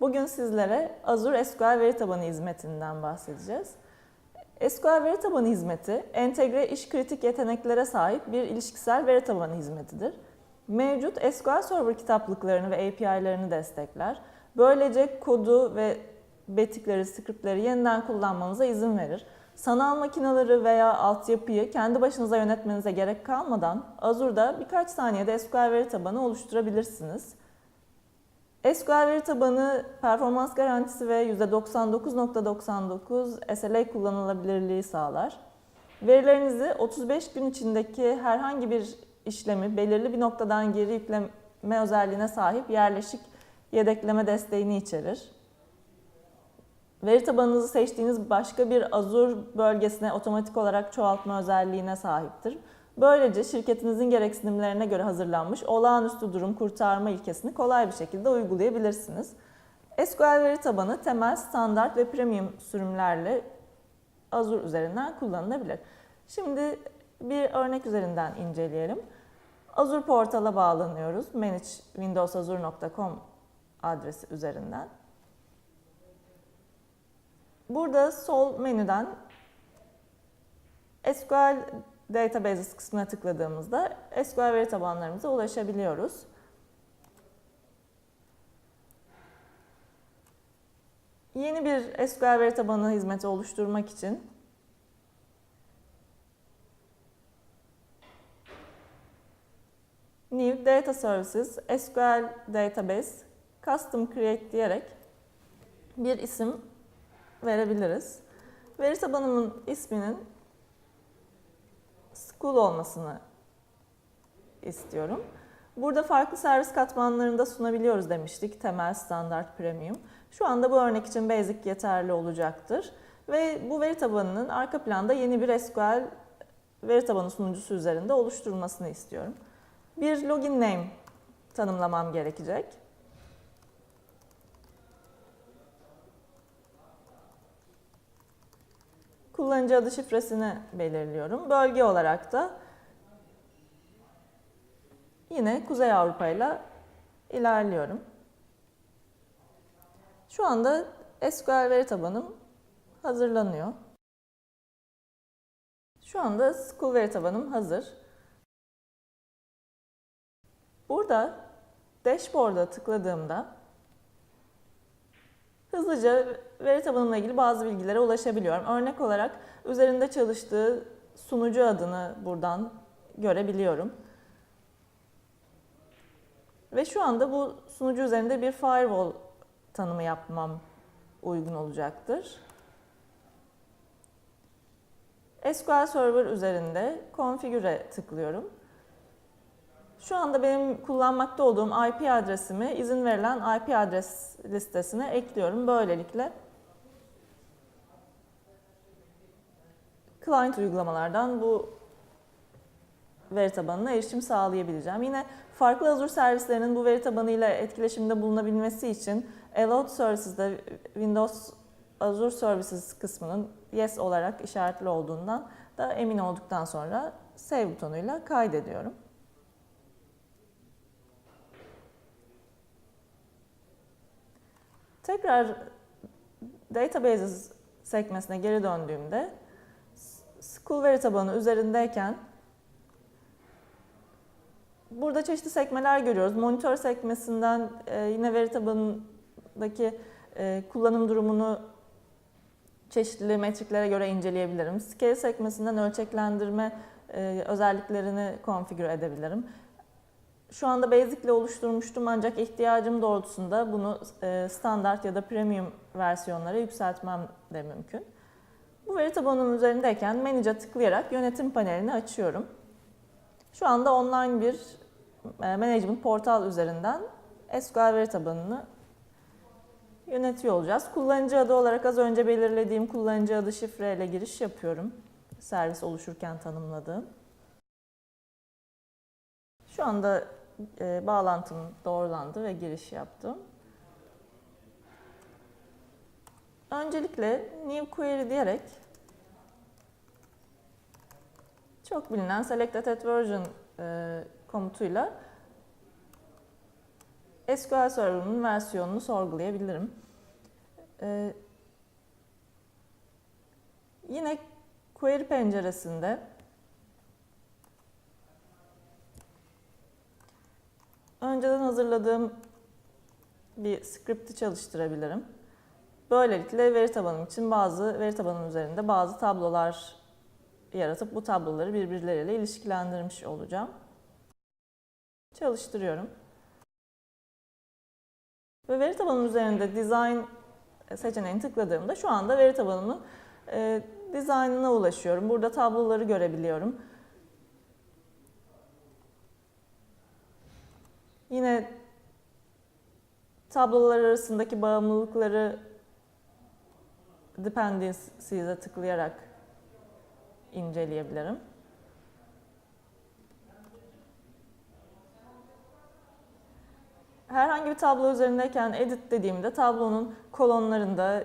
Bugün sizlere Azure SQL veri tabanı hizmetinden bahsedeceğiz. SQL veri tabanı hizmeti, entegre iş kritik yeteneklere sahip bir ilişkisel veri tabanı hizmetidir. Mevcut SQL Server kitaplıklarını ve API'lerini destekler. Böylece kodu ve betikleri, scriptleri yeniden kullanmanıza izin verir. Sanal makineleri veya altyapıyı kendi başınıza yönetmenize gerek kalmadan Azure'da birkaç saniyede SQL veri tabanı oluşturabilirsiniz. SQL veri tabanı performans garantisi ve %99.99 SLA kullanılabilirliği sağlar. Verilerinizi 35 gün içindeki herhangi bir işlemi belirli bir noktadan geri yükleme özelliğine sahip yerleşik yedekleme desteğini içerir. Veri tabanınızı seçtiğiniz başka bir Azure bölgesine otomatik olarak çoğaltma özelliğine sahiptir. Böylece şirketinizin gereksinimlerine göre hazırlanmış olağanüstü durum kurtarma ilkesini kolay bir şekilde uygulayabilirsiniz. SQL veri tabanı temel, standart ve premium sürümlerle Azure üzerinden kullanılabilir. Şimdi bir örnek üzerinden inceleyelim. Azure portala bağlanıyoruz. managewindowsazure.com adresi üzerinden. Burada sol menüden SQL Databases kısmına tıkladığımızda SQL veri tabanlarımıza ulaşabiliyoruz. Yeni bir SQL veri tabanı hizmeti oluşturmak için New Data Services SQL Database Custom Create diyerek bir isim verebiliriz. Veri tabanımın isminin School olmasını istiyorum. Burada farklı servis katmanlarında sunabiliyoruz demiştik. Temel, standart, premium. Şu anda bu örnek için basic yeterli olacaktır. Ve bu veri tabanının arka planda yeni bir SQL veri tabanı sunucusu üzerinde oluşturulmasını istiyorum. Bir login name tanımlamam gerekecek. Kullanıcı adı şifresini belirliyorum. Bölge olarak da yine Kuzey Avrupa ile ilerliyorum. Şu anda SQL veri tabanım hazırlanıyor. Şu anda SQL veri tabanım hazır. Burada dashboard'a tıkladığımda hızlıca veri tabanımla ilgili bazı bilgilere ulaşabiliyorum. Örnek olarak üzerinde çalıştığı sunucu adını buradan görebiliyorum. Ve şu anda bu sunucu üzerinde bir firewall tanımı yapmam uygun olacaktır. SQL Server üzerinde Configure'e tıklıyorum. Şu anda benim kullanmakta olduğum IP adresimi izin verilen IP adres listesine ekliyorum. Böylelikle client uygulamalardan bu veri tabanına erişim sağlayabileceğim. Yine farklı Azure servislerinin bu veri tabanıyla etkileşimde bulunabilmesi için Allowed Services'de Windows Azure Services kısmının Yes olarak işaretli olduğundan da emin olduktan sonra Save butonuyla kaydediyorum. Tekrar Databases sekmesine geri döndüğümde School veri tabanı üzerindeyken burada çeşitli sekmeler görüyoruz. Monitör sekmesinden e, yine veri tabanındaki e, kullanım durumunu çeşitli metriklere göre inceleyebilirim. Scale sekmesinden ölçeklendirme e, özelliklerini konfigüre edebilirim. Şu anda Basic ile oluşturmuştum ancak ihtiyacım doğrultusunda bunu standart ya da premium versiyonlara yükseltmem de mümkün. Bu veri tabanının üzerindeyken Manage'a tıklayarak yönetim panelini açıyorum. Şu anda online bir management portal üzerinden SQL veri tabanını yönetiyor olacağız. Kullanıcı adı olarak az önce belirlediğim kullanıcı adı şifreyle giriş yapıyorum. Servis oluşurken tanımladığım. Şu anda e, bağlantım doğrulandı ve giriş yaptım. Öncelikle new query diyerek çok bilinen selected at version e, komutuyla SQL Server'ın versiyonunu sorgulayabilirim. Ee, yine query penceresinde önceden hazırladığım bir script'i çalıştırabilirim. Böylelikle veri tabanım için bazı veri tabanım üzerinde bazı tablolar yaratıp bu tabloları birbirleriyle ilişkilendirmiş olacağım. Çalıştırıyorum. Ve veri tabanım üzerinde design seçeneğini tıkladığımda şu anda veri tabanımın e, dizaynına ulaşıyorum. Burada tabloları görebiliyorum. Yine tablolar arasındaki bağımlılıkları dependencies'e tıklayarak inceleyebilirim. Herhangi bir tablo üzerindeyken edit dediğimde tablonun kolonlarında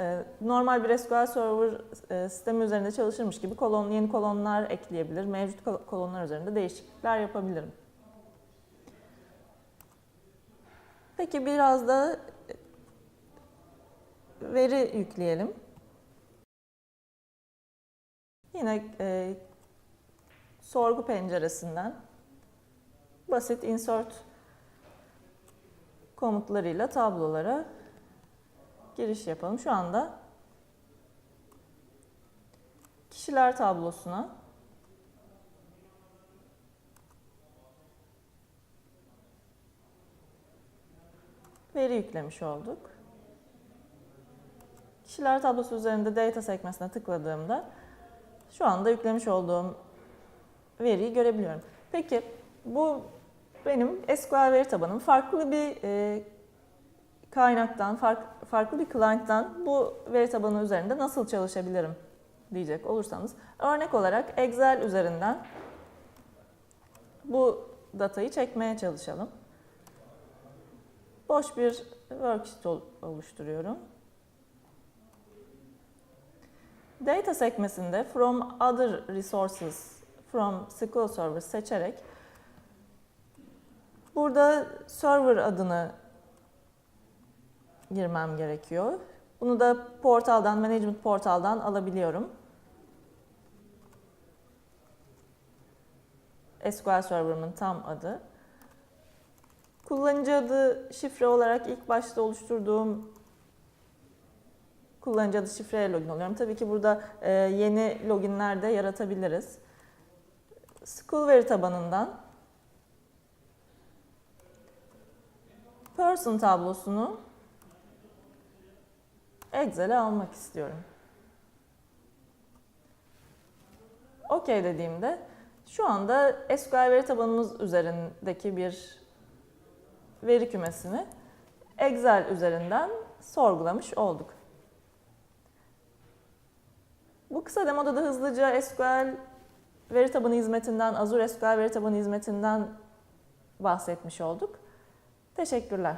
e, normal bir SQL Server e, sistemi üzerinde çalışırmış gibi kolon, yeni kolonlar ekleyebilir. Mevcut kol- kolonlar üzerinde değişiklikler yapabilirim. Peki biraz da veri yükleyelim. Yine e, sorgu penceresinden basit insert komutlarıyla tablolara giriş yapalım. Şu anda kişiler tablosuna veri yüklemiş olduk. Kişiler tablosu üzerinde data sekmesine tıkladığımda şu anda yüklemiş olduğum veriyi görebiliyorum. Peki bu benim SQL veri tabanım farklı bir e, kaynaktan, fark, farklı bir client'tan bu veri tabanı üzerinde nasıl çalışabilirim diyecek olursanız örnek olarak Excel üzerinden bu datayı çekmeye çalışalım. Boş bir worksheet ol- oluşturuyorum. Data sekmesinde From Other Resources from SQL Server seçerek burada server adını girmem gerekiyor. Bunu da portaldan, management portaldan alabiliyorum. SQL Server'ımın tam adı. Kullanıcı adı şifre olarak ilk başta oluşturduğum kullanıcı adı şifreye login oluyorum. Tabii ki burada e, yeni loginler de yaratabiliriz. SQL veri tabanından person tablosunu Excel'e almak istiyorum. OK dediğimde şu anda SQL veri tabanımız üzerindeki bir veri kümesini Excel üzerinden sorgulamış olduk. Bu kısa demoda da hızlıca SQL veri tabanı hizmetinden, Azure SQL veri tabanı hizmetinden bahsetmiş olduk. Teşekkürler.